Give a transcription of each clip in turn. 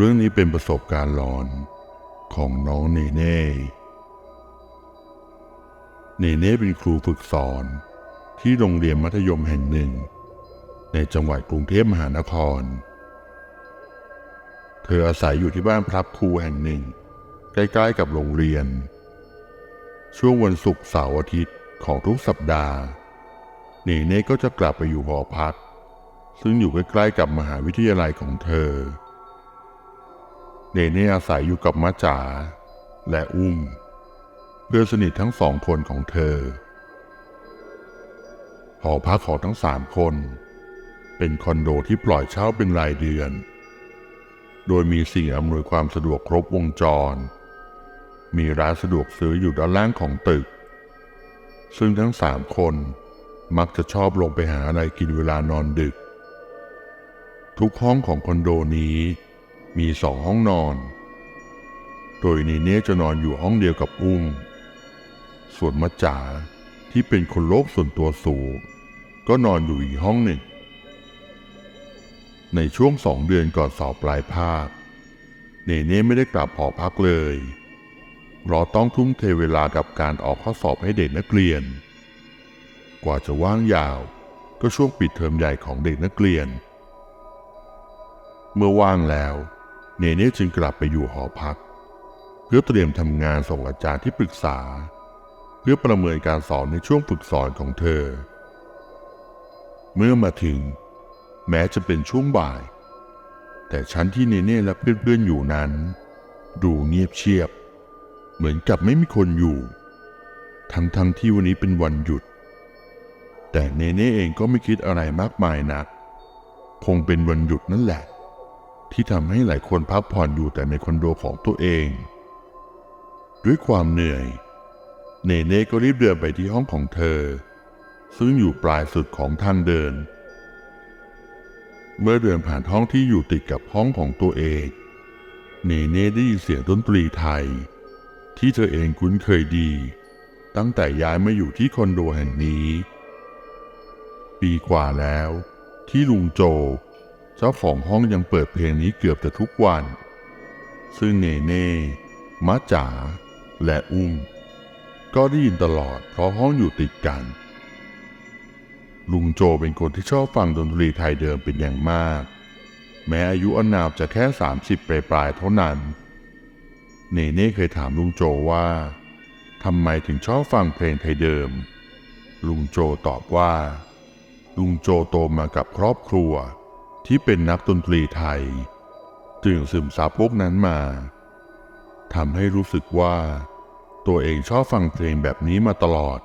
เรื่องนี้เป็นประสบการณ์หลอนของน้องเนเน่ เนเน่เป็นครูฝึกสอนที่โรงเรียนมัธยมแห่งหนึ่ง ในจังหวัดกรุงเทพมหานคร เธออาศัยอยู่ที่บ้านพระครูแห่งหนึ่ง ใกล้ๆกับโรงเรียน ช่วงวันศุกร์เสาร์อาทิตย์ของทุกสัปดาห์ เนเน่ก็จะกลับไปอยู่หอพัก ซึ่งอยู่ใกล้ๆกับมหาวิทยาลัยของเธอเเนเน่อาศัยอยู่กับมะจ๋าและอุ้ม เพื่อนสนิททั้งสองคนของเธอ หอพักของทั้งสามคน เป็นคอนโดที่ปล่อยเช่าเป็นรายเดือน โดยมีสิ่งอำนวยความสะดวกครบวงจร มีร้านสะดวกซื้ออยู่ด้านล่างของตึก ซึ่งทั้งสามคนมักจะชอบลงไปหาอะไรกินเวลานอนดึก ทุกห้องของคอนโดนี้ มีสองห้องนอน โดยเนเน่จะนอนอยู่ห้องเดียวกับอุ้ม ส่วนมัจจ๋าที่เป็นคนโลกส่วนตัวสูงก็นอนอยู่อีกห้องหนึ่ง ในช่วงสองเดือนก่อนสอบปลายภาค เนเน่ไม่ได้กลับหอพักเลยเพราะต้องทุ่มเทเวลากับการออกข้อสอบให้เด็กนักเรียน กว่าจะว่างยาวก็ช่วงปิดเทอมใหญ่ของเด็กนักเรียน เมื่อว่างแล้ว เนเน่จึงกลับไปอยู่หอพัก เพื่อเตรียมทำงานส่งอาจารย์ที่ปรึกษา เพื่อประเมินการสอนในช่วงฝึกสอนของเธอ เมื่อมาถึง แม้จะเป็นช่วงบ่าย แต่ชั้นที่เนเน่และเพื่อนๆอยู่นั้น ดูเงียบเชียบ เหมือนกับไม่มีคนอยู่ ทั้งๆทที่วันนี้เป็นวันหยุด แต่เนเน่เองก็ไม่คิดอะไรมากมายนัก คงเป็นวันหยุดนั่นแหละ ที่ทำให้หลายคนพักผ่อนอยู่แต่ในคอนโดของตัวเอง ด้วยความเหนื่อย เนเน่ก็รีบเดินไปที่ห้องของเธอ ซึ่งอยู่ปลายสุดของทางเดิน เมื่อเดินผ่านห้องที่อยู่ติดกับห้องของตัวเอง เนเน่ได้ยินเสียงดนตรีไทย ที่เธอเองคุ้นเคยดี ตั้งแต่ย้ายมาอยู่ที่คอนโดแห่งนี้ ปีกว่าแล้วที่ลุงโจ เจ้าของห้องยังเปิดเพลงนี้เกือบจะทุกวัน ซึ่งเนเน่มะจ๋า และอุ้ม ก็ได้ยินตลอดเพราะห้องอยู่ติดกัน ลุงโจเป็นคนที่ชอบฟังดนตรีไทยเดิมเป็นอย่างมาก แม้อายุอนามจะแค่ 30ปลายปลายๆเท่านั้น เนเน่เคยถามลุงโจว่าทำไมถึงชอบฟังเพลงไทยเดิม ลุงโจตอบว่า ลุงโจโตมากับครอบครัว ที่เป็นนักดนตรีไทย จึงซึมซับพวกนั้นมาทำให้รู้สึกว่า ตัวเองชอบฟังเพลงแบบนี้มาตลอด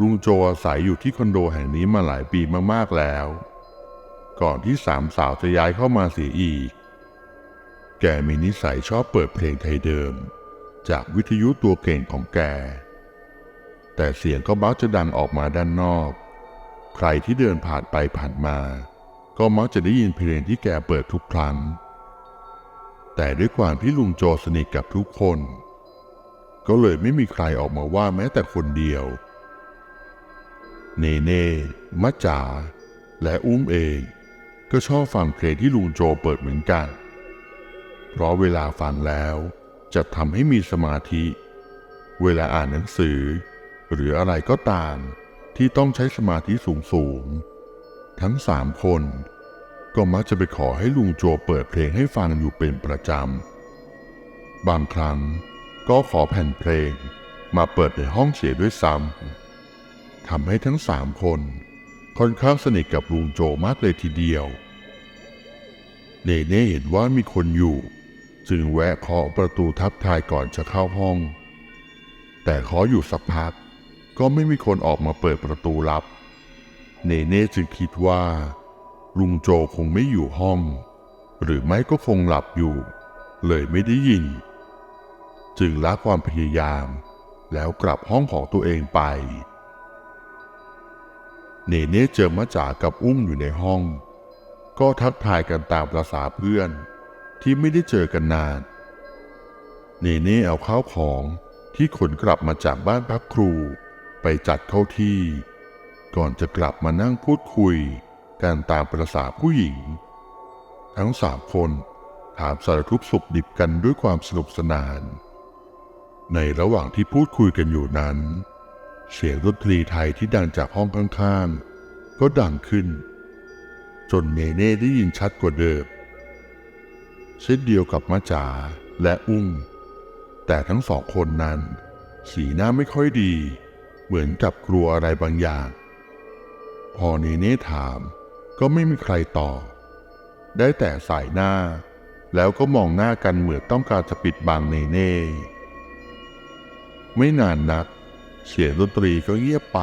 ลุงโจอาศัยอยู่ที่คอนโดแห่งนี้มาหลายปีมากๆแล้ว ก่อนที่สามสาวจะย้ายเข้ามาเสียอีก แกมีนิสัยชอบเปิดเพลงไทยเดิม จากวิทยุตัวเก่งของแก แต่เสียงก็มักจะดังออกมาด้านนอก ใครที่เดินผ่านไปผ่านมา ก็มักจะได้ยินเพลงที่แกเปิดทุกครั้ง แต่ด้วยความที่ลุงโจสนิทกับทุกคน ก็เลยไม่มีใครออกมาว่าแม้แต่คนเดียว เนเน่มะจ๋าและอุ้มเอง ก็ชอบฟังเพลงที่ลุงโจเปิดเหมือนกัน เพราะเวลาฟังแล้วจะทำให้มีสมาธิ เวลาอ่านหนังสือ หรืออะไรก็ตาม ที่ต้องใช้สมาธิสูงสูงๆทั้งสามคน ก็มักจะไปขอให้ลุงโจเปิดเพลงให้ฟังอยู่เป็นประจำ บางครั้งก็ขอแผ่นเพลงมาเปิดในห้องเสียด้วยซ้ำทำให้ทั้งสามคนค่อนข้างสนิทกับลุงโจมากเลยทีเดียว เนเน่เห็นว่ามีคนอยู่ จึงแวะเคาะประตูทักทายก่อนจะเข้าห้อง แต่เคาะอยู่สักพัก ก็ไม่มีคนออกมาเปิดประตูรับ เนเน่จึงคิดว่า ลุงโจคงไม่อยู่ห้อง หรือไม่ก็คงหลับอยู่ เลยไม่ได้ยิน จึงละความพยายาม แล้วกลับห้องของตัวเองไป เนเน่เจอมะจ๋ากับอุ้มอยู่ในห้อง ก็ทักทายกันตามประษาเพื่อนที่ไม่ได้เจอกันนาน เนเน่เอาข้าวของที่ขนกลับมาจากบ้านพักครู ไปจัดเข้าที่ ก่อนจะกลับมานั่งพูดคุยกันตามประษาผู้หญิง ทั้งสามคนถามสารทุกข์สุขดิบกันด้วยความสนุกสนาน ในระหว่างที่พูดคุยกันอยู่นั้น เสียงดนตรีไทยที่ดังจากห้องข้างๆ ก็ดังขึ้น จนเนเน่ได้ยินชัดกว่าเดิมเช่นเดียวกับมะจ๋าและอุ้มแต่ทั้งสองคนนั้น สีหน้าไม่ค่อยดี เหมือนกับกลัวอะไรบางอย่าง พอเนเน่ถามก็ไม่มีใครตอบได้แต่สายหน้า แล้วก็มองหน้ากันเหมือนต้องการจะปิดบังเนเน่ ไม่นานนัก เสียงดนตรีก็เงียบไป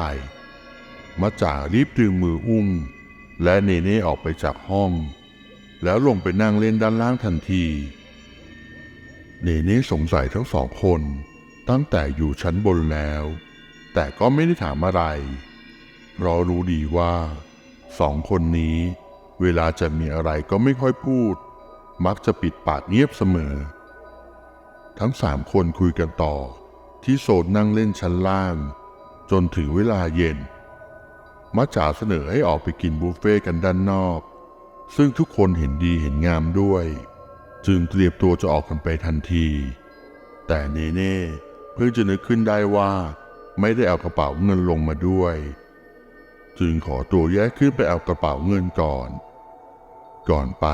มาจ่ารีบดึงมืออุ้มและเนเน่ออกไปจากห้อง แล้วลงไปนั่งเล่นด้านล่างทันที เนเน่สงสัยทั้งสองคนตั้งแต่อยู่ชั้นบนแล้ว แต่ก็ไม่ได้ถามอะไรเพราะรู้ดีว่าสองคนนี้ เวลาจะมีอะไรก็ไม่ค่อยพูด มักจะปิดปากเงียบเสมอ ทั้งสามคนคุยกันต่อ ที่โซนนั่งเล่นชั้นล่าง จนถึงเวลาเย็นมัจจ๋าเสนอให้ออกไปกินบุฟเฟ่ต์กันด้านนอก ซึ่งทุกคนเห็นดีเห็นงามด้วย จึงเตรียมตัวจะออกกันไปทันที แต่เนเน่เพิ่งจะนึกขึ้นได้ว่า ไม่ได้เอากระเป๋าเงินลงมาด้วย จึงขอตัวแยกขึ้นไปเอากระเป๋าเงินก่อน ก่อนไป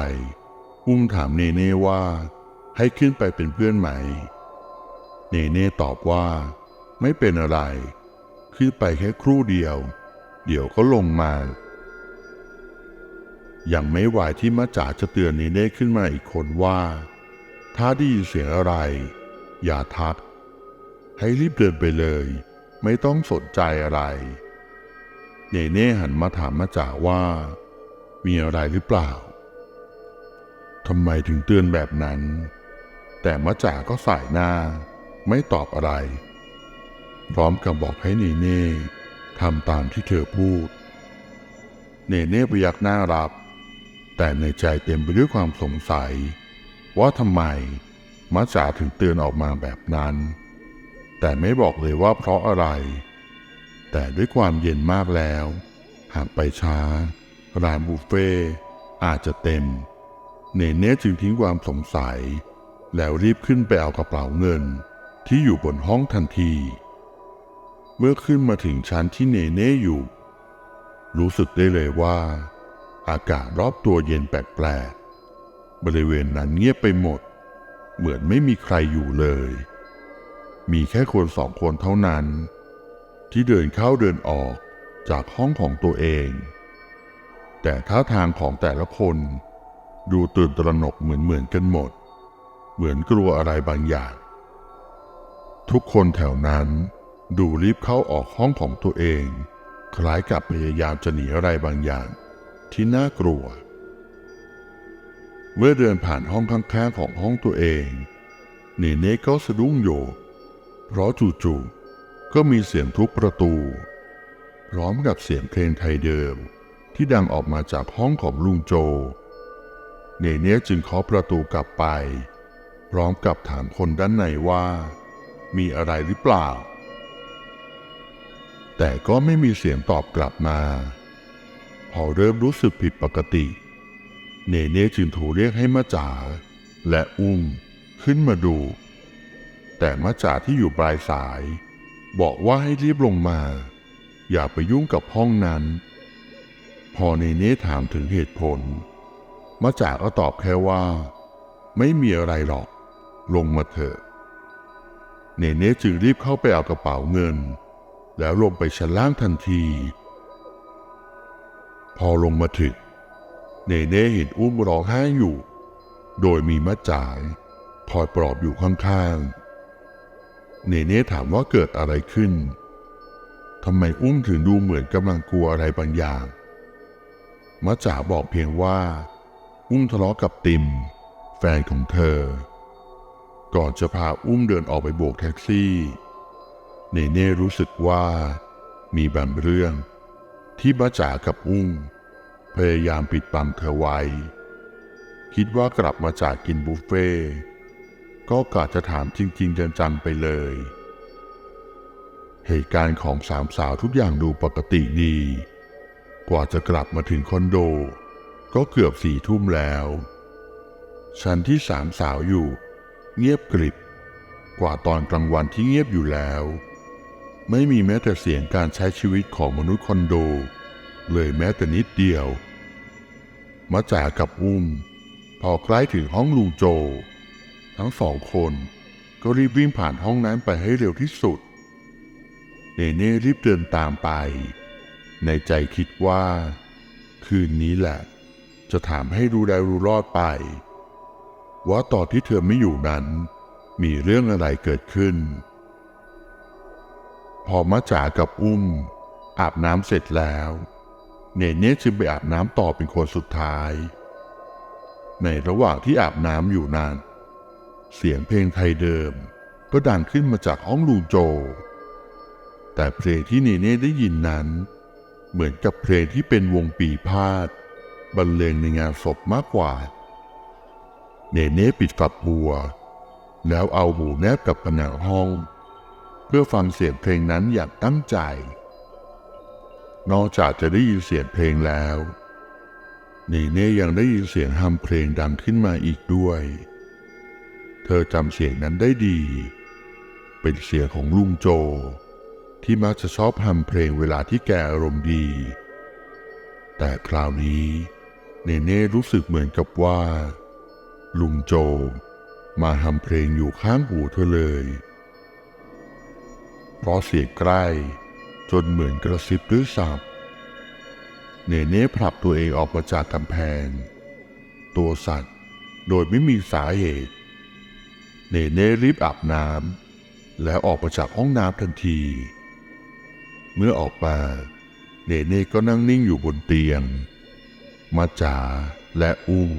อุ้มถามเนเน่ว่า ให้ขึ้นไปเป็นเพื่อนไหม เนเน่ตอบว่า ไม่เป็นอะไร ขึ้นไปแค่ครู่เดียว เดี๋ยวก็ลงมายังไม่ไหวที่มะจ๋าจะเตือนเนเน่ขึ้นมาอีกคนว่า ถ้าได้ยินเสียงอะไร อย่าทัก ให้รีบเดินไปเลย ไม่ต้องสนใจอะไร เนเน่หันมาถามมะจ๋าว่า มีอะไรหรือเปล่าทำไมถึงเตือนแบบนั้น แต่มะจ๋าก็สายหน้า ไม่ตอบอะไร พร้อมกับบอกให้เนเน่ทำตามที่เธอพูด เนเน่พยักหน้ารับ แต่ในใจเต็มไปด้วยความสงสัย ว่าทำไมมะจ๋าถึงเตือนออกมาแบบนั้น แต่ไม่บอกเลยว่าเพราะอะไร แต่ด้วยความเย็นมากแล้ว หากไปช้า ร้านบุฟเฟ่อาจจะเต็ม เนเน่จึงทิ้งความสงสัย แล้วรีบขึ้นไปเอากระเป๋าเงินที่อยู่บนห้องทันที เมื่อขึ้นมาถึงชั้นที่เนเน่อยู่ รู้สึกได้เลยว่า อากาศรอบตัวเย็นแปลกๆบริเวณนั้นเงียบไปหมด เหมือนไม่มีใครอยู่เลย มีแค่คนสองคนเท่านั้น ที่เดินเข้าเดินออกจากห้องของตัวเอง แต่ท่าทางของแต่ละคน ดูตื่นตระหนกเหมือนเหมือนกันหมด เหมือนกลัวอะไรบางอย่าง ทุกคนแถวนั้นดูรีบเข้าออกห้องของตัวเอง คล้ายกับพยายามจะหนีอะไรบางอย่าง ที่น่ากลัว เมื่อเดินผ่านห้องข้างๆของห้องตัวเองเนเน่ก็สะดุ้งโยก เพราะจู่ๆก็มีเสียงทุบประตู พร้อมกับเสียงเพลงไทยเดิมที่ดังออกมาจากห้องของลุงโจ เนเน่จึงเคาะประตูกลับไป พร้อมกับถามคนด้านในว่า มีอะไรหรือเปล่า แต่ก็ไม่มีเสียงตอบกลับมา พอเริ่มรู้สึกผิดปกติ เนเน่จึงโทรเรียกให้มาจ๋าและอุ้มขึ้นมาดู แต่มาจ๋าที่อยู่ปลายสาย บอกว่าให้รีบลงมา อย่าไปยุ่งกับห้องนั้น พอเนเน่ถามถึงเหตุผลมาจ๋าก็ตอบแค่ว่า ไม่มีอะไรหรอก ลงมาเถอะ เนเน่จึงรีบเข้าไปเอากระเป๋าเงิน แล้วลงไปชั้นล่างทันที พอลงมาถึงเนเน่เห็นอุ้มร้องไห้อยู่ โดยมีมะจ๋ายคอยปลอบอยู่ข้างๆ เนเน่ถามว่าเกิดอะไรขึ้นทำไมอุ้มถึงดูเหมือนกำลังกลัวอะไรบางอย่างมะจ๋าบอกเพียงว่า อุ้มทะเลาะกับติม แฟนของเธอ ก่อนจะพาอุ้มเดินออกไปโบกแท็กซี่ เนเน่รู้สึกว่ามีบางเรื่อง ที่มะจ๋ากับอุ้ม พยายามปิดบังเธอไว้ คิดว่ากลับมาจากกินบุฟเฟ่ ก็กะจะถามจริง ๆ จังๆไปเลย เหตุการณ์ของสามสาวทุกอย่างดูปกติดี กว่าจะกลับมาถึงคอนโด ก็เกือบสี่ทุ่มแล้ว ชั้นที่สามสาวอยู่ เงียบกริบ กว่าตอนกลางวันที่เงียบอยู่แล้ว ไม่มีแม้แต่เสียงการใช้ชีวิตของมนุษย์คอนโด เลยแม้แต่นิดเดียวมาจ่ากับอุ้มพอใกล้ถึงห้องลุงโจ ทั้งสองคนก็รีบวิ่งผ่านห้องนั้นไปให้เร็วที่สุด เนเน่รีบเดินตามไป ในใจคิดว่า คืนนี้แหละ จะถามให้รู้ได้รู้รอดไป ว่าตอนที่เธอไม่อยู่นั้น มีเรื่องอะไรเกิดขึ้น พอมาจ๋ากับอุ้ม อาบน้ำเสร็จแล้ว เนเน่จึงไปอาบน้ำต่อเป็นคนสุดท้าย ในระหว่างที่อาบน้ำอยู่นาน เสียงเพลงไทยเดิม ก็ดังขึ้นมาจากห้องลุงโจ แต่เพลงที่เนเน่ได้ยินนั้น เหมือนกับเพลงที่เป็นวงปีพาดบรรเลงในงานศพมากกว่า เนเน่ปิดฝักบัว แล้วเอาหูแนบกับผนังห้อง เพื่อฟังเสียงเพลงนั้นอย่างตั้งใจ นอกจากจะได้ยินเสียงเพลงแล้วเนเน่ยังได้ยินเสียงฮัมเพลงดังขึ้นมาอีกด้วย เธอจำเสียงนั้นได้ดี เป็นเสียงของลุงโจ ที่มักจะชอบฮัมเพลงเวลาที่แกอารมณ์ดี แต่คราวนี้เนเน่รู้สึกเหมือนกับว่า ลุงโจมาฮัมเพลงอยู่ข้างหูเธอเลย เพราะเสียงใกล้จนเหมือนกระซิบด้วยซ้ำเนเน่ผลักตัวเองออกมาจากกำแพง ตัวสั่นโดยไม่มีสาเหตุ เนเน่รีบอาบน้ำแล้วออกมาจากห้องน้ำทันที เมื่อออกมา เนเน่ก็นั่งนิ่งอยู่บนเตียง มาจ๋าและอุ้ม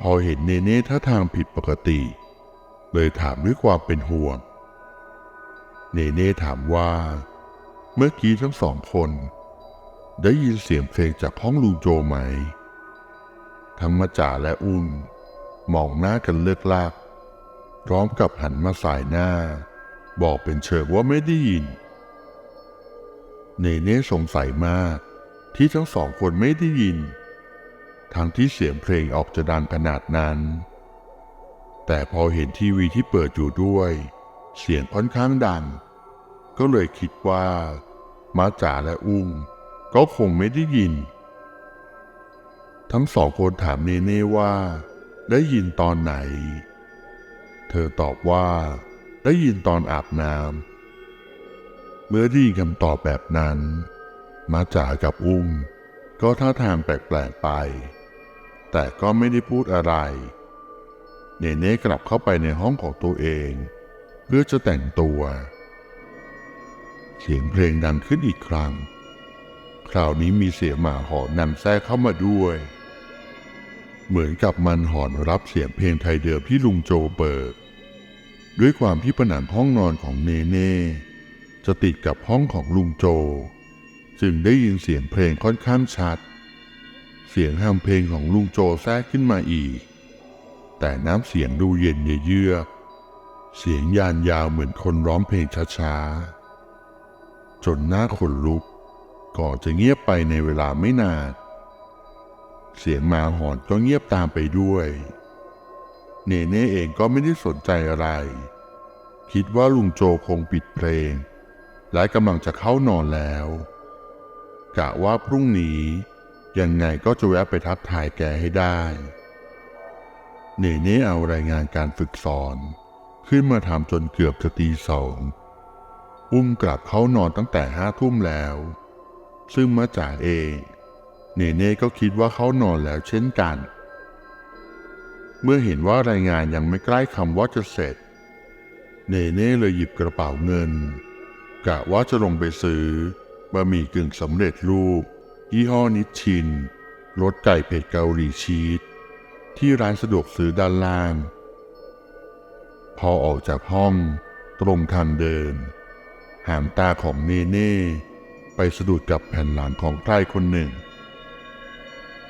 พอเห็นเนเน่ท่าทางผิดปกติ เลยถามด้วยความเป็นห่วง เนเน่ถามว่า เมื่อกี้ทั้งสองคน ได้ยินเสียงเพลงจากห้องลุงโจไหม ทั้งมาจ่าและอุ้มมองหน้ากันเลิกลาก พร้อมกับหันมาสายหน้า บอกเป็นเชิงว่าไม่ได้ยิน เนเน่สงสัยมากที่ทั้งสองคนไม่ได้ยิน ทั้งที่เสียงเพลงออกจะดังขนาดนั้น แต่พอเห็นทีวีที่เปิดอยู่ด้วย เสียงค่อนข้างดัง ก็เลยคิดว่ามาจ่าและอุ้มก็คงไม่ได้ยิน ทั้งสองคนถามเนเน่ว่า ได้ยินตอนไหน เธอตอบว่า ได้ยินตอนอาบน้ำเมื่อได้ยินคำตอบแบบนั้น มาจ่ากับอุ้ม ก็ท่าทางแปลกๆไป แต่ก็ไม่ได้พูดอะไรเนเน่กลับเข้าไปในห้องของตัวเอง เพื่อจะแต่งตัว เสียงเพลงดังขึ้นอีกครั้ง คราวนี้มีเสียงหมาหอนนำแทรกเข้ามาด้วย เหมือนกับมันหอนรับเสียงเพลงไทยเดิมที่ลุงโจเปิด ด้วยความที่ผนังห้องนอนของเนเน่จะติดกับห้องของลุงโจ จึงได้ยินเสียงเพลงค่อนข้างชัด เสียงฮัมเพลงของลุงโจแทรกขึ้นมาอีก แต่น้ำเสียงดูเย็นเยือกเสียงยานยาวเหมือนคนร้องเพลงช้าๆ จนหน้าขนลุกก่อนจะเงียบไปในเวลาไม่นาน เสียงหมาหอนก็เงียบตามไปด้วย เนเน่เองก็ไม่ได้สนใจอะไร คิดว่าลุงโจคงปิดเพลง และกำลังจะเข้านอนแล้วกะว่าพรุ่งนี้ยังไงก็จะแวะไปทักทายแกให้ได้ เนเน่เอารายงานการฝึกสอน ขึ้นมาทำจนเกือบจะตีสองอุ้มกลับเข้านอนตั้งแต่ห้าทุ่มแล้ว ซึ่งมาจ่าเอง เนเน่ก็คิดว่าเขานอนแล้วเช่นกัน เมื่อเห็นว่ารายงานยังไม่ใกล้คำว่าจะเสร็จ เนเน่เลยหยิบกระเป๋าเงิน กะว่าจะลงไปซื้อบะหมี่กึ่งสำเร็จรูป ยี่ห้อนิชชินรสไก่เผ็ดเกาหลีชีสที่ร้านสะดวกซื้อด้านล่าง พอออกจากห้องตรงทางเดิน หางตาของเนเน่ ไปสะดุดกับแผ่นหลังของใครคนหนึ่ง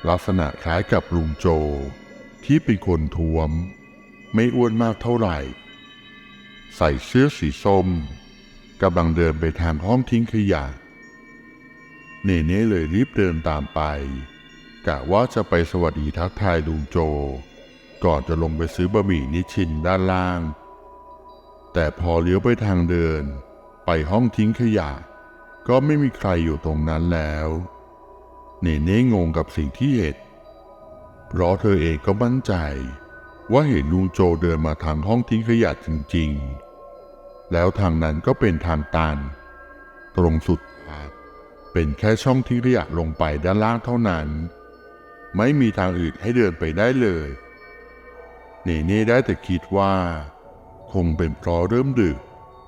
ลักษณะคล้ายกับลุงโจ ที่เป็นคนท้วม ไม่อ้วนมากเท่าไหร่ ใส่เสื้อสีส้มกำลังเดินไปทางห้องทิ้งขยะ เนเน่เลยรีบเดินตามไปกะว่าจะไปสวัสดีทักทายลุงโจ ก่อนจะลงไปซื้อบะหมี่นิชชินด้านล่าง แต่พอเลี้ยวไปทางเดิน ไปห้องทิ้งขยะ ก็ไม่มีใครอยู่ตรงนั้นแล้ว เนเน่งงกับสิ่งที่เห็นเพราะเธอเองก็มั่นใจ ว่าเห็นลุงโจเดินมาทางห้องทิ้งขยะจริงๆ แล้วทางนั้นก็เป็นทางตัน ตรงสุดเป็นแค่ช่องทิ้งขยะลงไปด้านล่างเท่านั้น ไม่มีทางอื่นให้เดินไปได้เลยเนเน่ได้แต่คิดว่า คงเป็นเพราะเริ่มดึก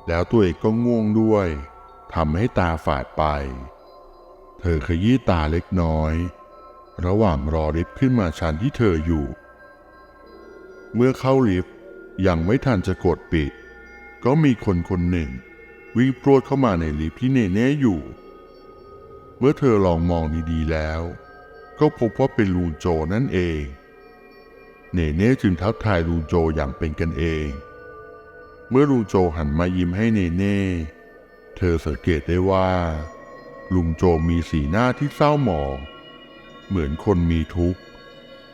แล้วตัวเองก็ง่วงด้วยทำให้ตาฝาดไป เธอขยี้ตาเล็กน้อย ระหว่างรอลิฟต์ขึ้นมาชั้นที่เธออยู่ เมื่อเข้าลิฟต์ยังไม่ทันจะกดปิด ก็มีคนคนหนึ่ง วิ่งโปรดเข้ามาในลิฟต์ที่เนเน่อยู่ เมื่อเธอลองมองดีๆแล้ว ก็พบว่าเป็นลุงโจนั่นเอง เนเน่จึงทักทายลุงโจอย่างเป็นกันเอง เมื่อลุงโจหันมายิ้มให้เนเน่ เธอสังเกตได้ว่า ลุงโจมีสีหน้าที่เศร้าหมอง เหมือนคนมีทุกข์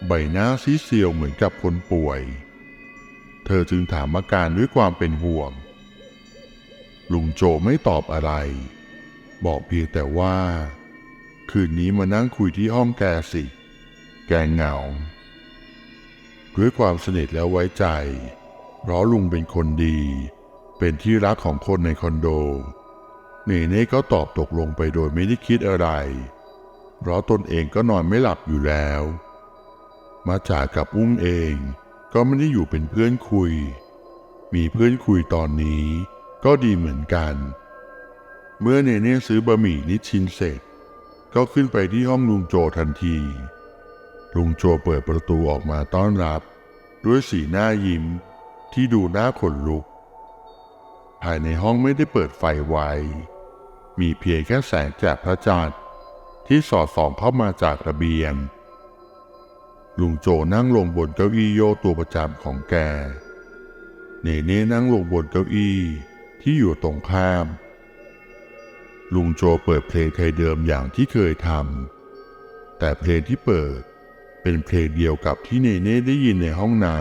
ใบหน้าซีเซียวเหมือนกับคนป่วย เธอจึงถามอาการด้วยความเป็นห่วง ลุงโจไม่ตอบอะไร บอกเพียงแต่ว่า คืนนี้มานั่งคุยที่ห้องแกสิ แกเหงา ด้วยความสนิทและไว้ใจ เพราะลุงเป็นคนดี เป็นที่รักของคนในคอนโด เนเน่ก็ตอบตกลงไปโดยไม่ได้คิดอะไร เพราะตนเองก็นอนไม่หลับอยู่แล้ว มาจากกับอุ้มเองก็ไม่ได้อยู่เป็นเพื่อนคุย มีเพื่อนคุยตอนนี้ก็ดีเหมือนกัน เมื่อเนเน่ซื้อบะหมี่นิชชินเสร็จ ก็ขึ้นไปที่ห้องลุงโจทันที ลุงโจเปิดประตูออกมาต้อนรับ ด้วยสีหน้ายิ้มที่ดูน่าขนลุก ภายในห้องไม่ได้เปิดไฟไว้ มีเพียงแค่แสงจากพระจันทร์ที่สอดส่องเข้ามาจากระเบียง ลุงโจนั่งลงบนเก้าอี้โยตัวประจำของแก เนเน่นั่งลงบนเก้าอี้ที่อยู่ตรงข้าม ลุงโจเปิดเพลงไทยเดิมอย่างที่เคยทำ แต่เพลงที่เปิดเป็นเพลงเดียวกับที่เนเน่ได้ยินในห้องน้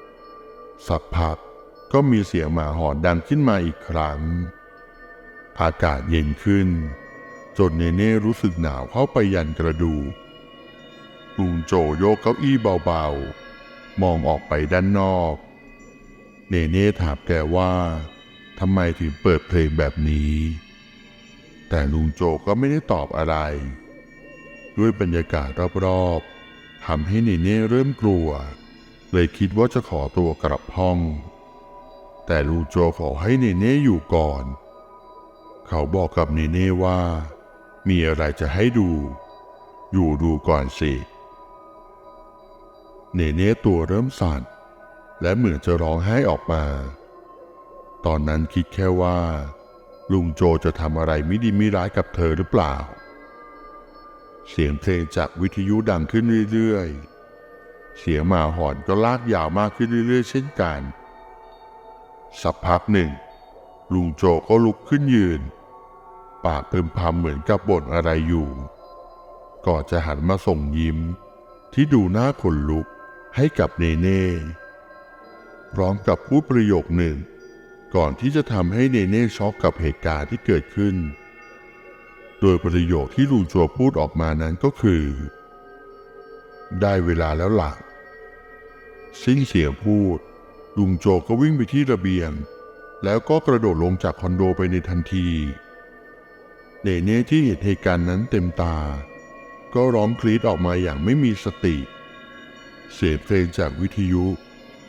ำสักพักก็มีเสียงหมาหอนดังขึ้นมาอีกครั้ง อากาศเย็นขึ้น จนเนเน่รู้สึกหนาวเข้าไปยันกระดูกลุงโจโยกเก้าอี้เบาๆ มองออกไปด้านนอก เนเน่ถามแกว่าทำไมถึงเปิดเพลงแบบนี้ แต่ลุงโจก็ไม่ได้ตอบอะไร ด้วยบรรยากาศรอบๆทำให้เนเน่เริ่มกลัว เลยคิดว่าจะขอตัวกลับห้อง แต่ลุงโจขอให้เนเน่อยู่ก่อนเขาบอกกับเนเน่ว่า มีอะไรจะให้ดู อยู่ดูก่อนสิ เนเน่ตัวเริ่มสั่นและเหมือนจะร้องไห้ออกมา ตอนนั้นคิดแค่ว่า ลุงโจจะทำอะไรไม่ดีไม่ร้ายกับเธอหรือเปล่า เสียงเพลงจากวิทยุดังขึ้นเรื่อยๆ เสียงหมาหอนก็ลากยาวมากขึ้นเรื่อยๆ เช่นกัน สักพักหนึ่ง ลุงโจก็ลุกขึ้นยืน ปากเพิ่มพำเหมือนกับบ่นอะไรอยู่ก่อนจะหันมาส่งยิ้ม ที่ดูน่าขนลุกให้กับเนเน่พร้อมกับพูดประโยคหนึ่ง ก่อนที่จะทำให้เนเน่ช็อกกับเหตุการณ์ที่เกิดขึ้น โดยประโยคที่ลุงโจพูดออกมานั้นก็คือ ได้เวลาแล้วล่ะสิ้นเสียงพูด ลุงโจก็วิ่งไปที่ระเบียง แล้วก็กระโดดลงจากคอนโดไปในทันที เนเน่ที่เห็นเหตุการณ์นั้นเต็มตา ก็ร้องกรีดออกมาอย่างไม่มีสติ เสียงเพลงจากวิทยุ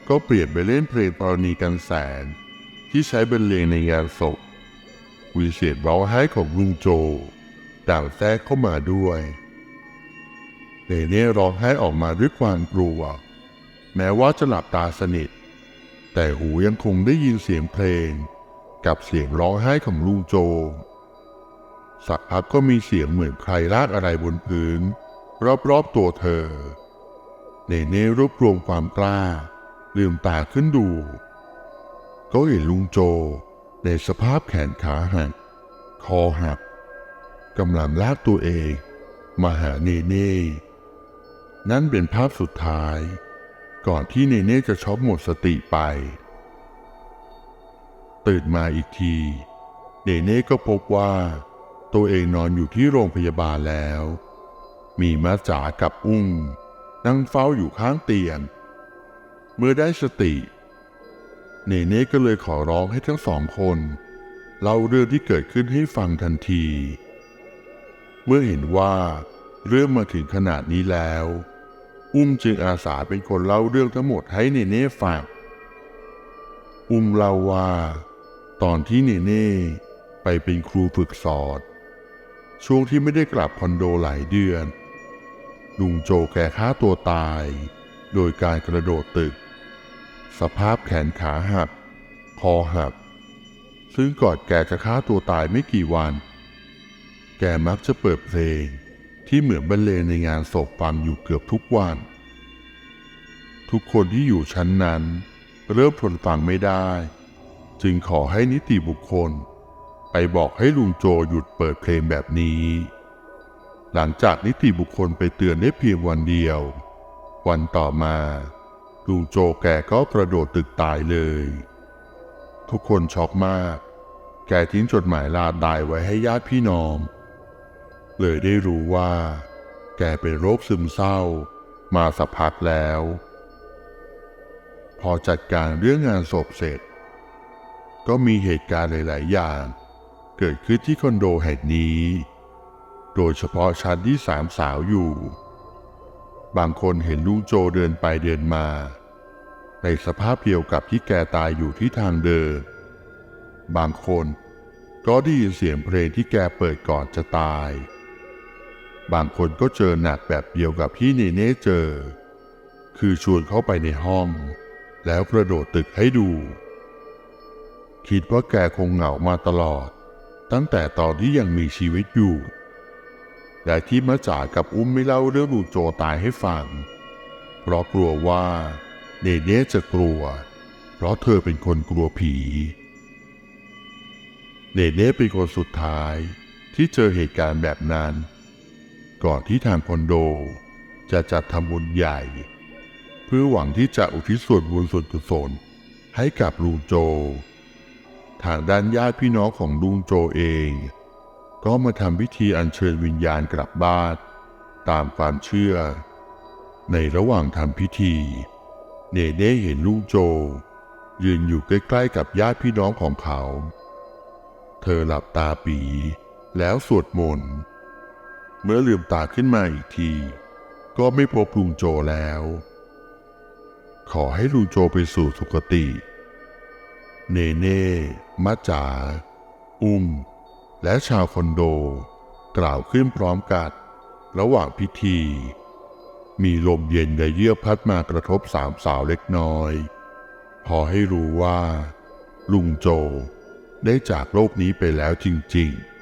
ก็เปลี่ยนไปเล่นเพลงปรณีกันแสน ที่ใช้บรรเลงในงานศพวีเสียงร้องไห้ของลุงโจด่างแทรกเข้ามาด้วยเนเน่ร้องไห้ออกมาด้วยความกลัว แม้ว่าจะหลับตาสนิท แต่หูยังคงได้ยินเสียงเพลง กับเสียงร้องไห้ของลุงโจ สักพักก็มีเสียงเหมือนใครลากอะไรบนพื้น รอบๆตัวเธอ เนเน่รวบรวมความกล้า ลืมตาขึ้นดู ก็เห็นลุงโจ ในสภาพแขนขาหัก คอหักกำลังลากตัวเองมาหาเนเน่ นั่นเป็นภาพสุดท้าย ก่อนที่เนเน่จะช็อกหมดสติไป ตื่นมาอีกที เนเน่ก็พบว่า ตัวเองนอนอยู่ที่โรงพยาบาลแล้ว มีมาจ๋ากับอุ้งนั่งเฝ้าอยู่ข้างเตียง เมื่อได้สติ เนเน่ก็เลยขอร้องให้ทั้งสองคน เล่าเรื่องที่เกิดขึ้นให้ฟังทันที เมื่อเห็นว่าเรื่องมาถึงขนาดนี้แล้ว อุ้มจึงอาสาเป็นคนเล่าเรื่องทั้งหมดให้เนเน่ฟังอุ้มเล่าว่า ตอนที่เนเน่ไปเป็นครูฝึกสอน ช่วงที่ไม่ได้กลับคอนโดหลายเดือน ลุงโจแกฆ่าตัวตาย โดยการกระโดดตึก สภาพแขนขาหัก คอหัก ซึ่งก่อนแกจะฆ่าตัวตายไม่กี่วัน แกมักจะเปิดเพลงที่เหมือนบรรเลงในงานศพฟังอยู่เกือบทุกวัน ทุกคนที่อยู่ชั้นนั้น เริ่มทนฟังไม่ได้ จึงขอให้นิติบุคคล ไปบอกให้ลุงโจหยุดเปิดเพลงแบบนี้ หลังจากนิติบุคคลไปเตือนได้เพียงวันเดียว วันต่อมาลุงโจแกก็กระโดดตึกตายเลย ทุกคนช็อกมาก แกทิ้งจดหมายลาตายไว้ให้ญาติพี่น้อง เลยได้รู้ว่า แกเป็นโรคซึมเศร้า มาสักพักแล้ว พอจัดการเรื่องงานศพเสร็จ ก็มีเหตุการณ์หลาย ๆ อย่าง เกิดขึ้นที่คอนโดแห่งนี้ โดยเฉพาะชั้นที่สามสาวอยู่ บางคนเห็นลุงโจเดินไปเดินมา ในสภาพเดียวกับที่แกตายอยู่ที่ทางเดิน บางคนก็ได้ยินเสียงเพลงที่แกเปิดก่อนจะตาย บางคนก็เจอหนักแบบเดียวกับที่เนเน่เจอ คือชวนเข้าไปในห้อง แล้วกระโดดตึกให้ดู คิดว่าแกคงเหงามาตลอด ตั้งแต่ตอนที่ยังมีชีวิตอยู่ แต่ที่มาจ่ากับอุ้มไม่เล่าเรื่องลูกโจตายให้ฟัง เพราะกลัวว่าเนเน่จะกลัว เพราะเธอเป็นคนกลัวผีเนเน่เป็นคนสุดท้ายที่เจอเหตุการณ์แบบนั้น ก่อนที่ทางคอนโดจะจัดทำบุญใหญ่ เพื่อหวังที่จะอุทิศส่วนบุญส่วนกุศลให้กับลุงโจ ทางด้านญาติพี่น้องของลุงโจเอง ก็มาทำพิธีอัญเชิญวิญญาณกลับบ้าน ตามความเชื่อ ในระหว่างทำพิธีเนเน่เห็นลุงโจ ยืนอยู่ใกล้ๆกับญาติพี่น้องของเขา เธอหลับตาปีแล้วสวดมนต์ เมื่อลืมตาขึ้นมาอีกที ก็ไม่พบลุงโจแล้ว ขอให้ลุงโจไปสู่สุคติ เนเน่มาจ๋า อุ้ม และชาวคอนโด กล่าวขึ้นพร้อมกันระหว่างพิธี มีลมเย็นและเยือกพัดมากระทบสามสาวเล็กน้อย พอให้รู้ว่า ลุงโจได้จากโลกนี้ไปแล้วจริง ๆ